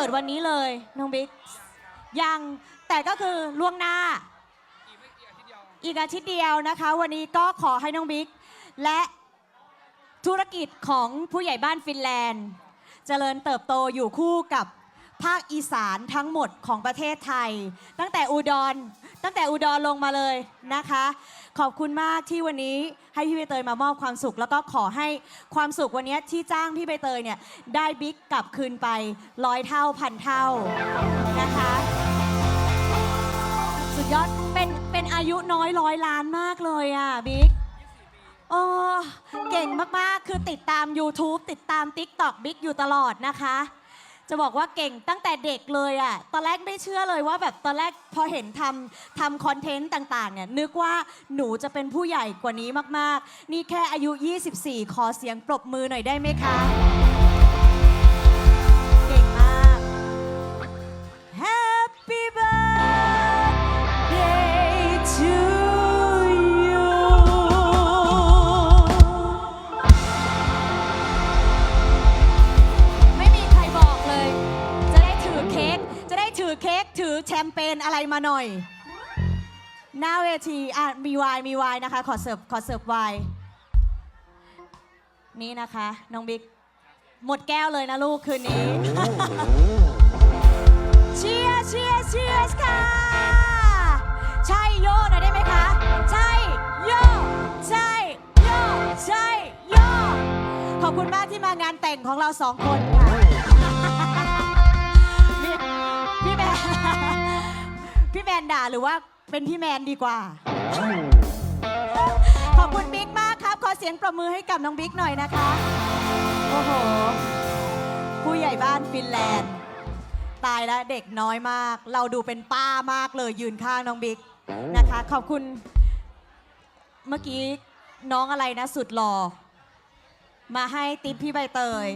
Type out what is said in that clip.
กิดวันนี้เลยน้องบิ๊กยังแต่ก็คือล่วงหน้า อีกอาทิตย์เดียวนะคะ วันนี้ก็ขอให้น้องบิ๊กและธุรกิจของผู้ใหญ่บ้านฟินแลนด์ เจริญเติบโตอยู่คู่กับภาคอีสานทั้งหมดของประเทศไทย ตั้งแต่อุดร ตั้งแต่อุดรลงมาเลยนะคะ ขอบคุณมากที่วันนี้ให้พี่ใบเตยมามอบความสุข แล้วก็ขอให้ความสุขวันนี้ที่จ้างพี่ใบเตยเนี่ยได้บิ๊กกลับคืนไปร้อยเท่าพันเท่านะคะ สุดยอดเป็นเป็นอายุน้อยร้อยล้านมากเลยอะบิ๊กโอ้เก่งมาก ๆ คือติดตาม YouTube ติดตาม TikTok บิ๊กอยู่ตลอดนะคะ จะบอกว่าเก่งตั้งแต่เด็กเลยอะตอนแรกไม่เชื่อเลยว่าแบบตอนแรกพอเห็นทำทำคอนเทนต์ต่างๆเนี่ยนึกว่าหนูจะเป็นผู้ใหญ่กว่านี้มากๆ นี่แค่อายุ 24 ขอเสียงปรบมือหน่อยได้ไหมคะ แชมเปญอะไรมาหน่อย หน้าเวทีอะมีไวน์มีไวน์นะคะ ขอเสิร์ฟขอเสิร์ฟไวน์นี่นะคะ น้องบิ๊กหมดแก้วเลยนะลูกคืนนี้ เชียร์เชียร์เชียร์ค่ะ ใช่โยหน่อยได้ไหมคะ ใช่โยใช่โยใช่โยขอบคุณมากที่มางานแต่งของเราสองคนค่ะ พี่แมนพี่แมนด่าหรือว่าเป็นพี่แมนดีกว่า ขอบคุณบิ๊กมากครับ ขอเสียงประมือให้กับน้องบิ๊กหน่อยนะคะ โอ้โห ผู้ใหญ่บ้านฟินแลนด์ ตายแล้วเด็กน้อยมาก เราดูเป็นป้ามากเลยยืนข้างน้องบิ๊กนะคะ ขอบคุณเมื่อกี้น้องอะไรนะสุดหล่อมาให้ติปพี่ใบเตย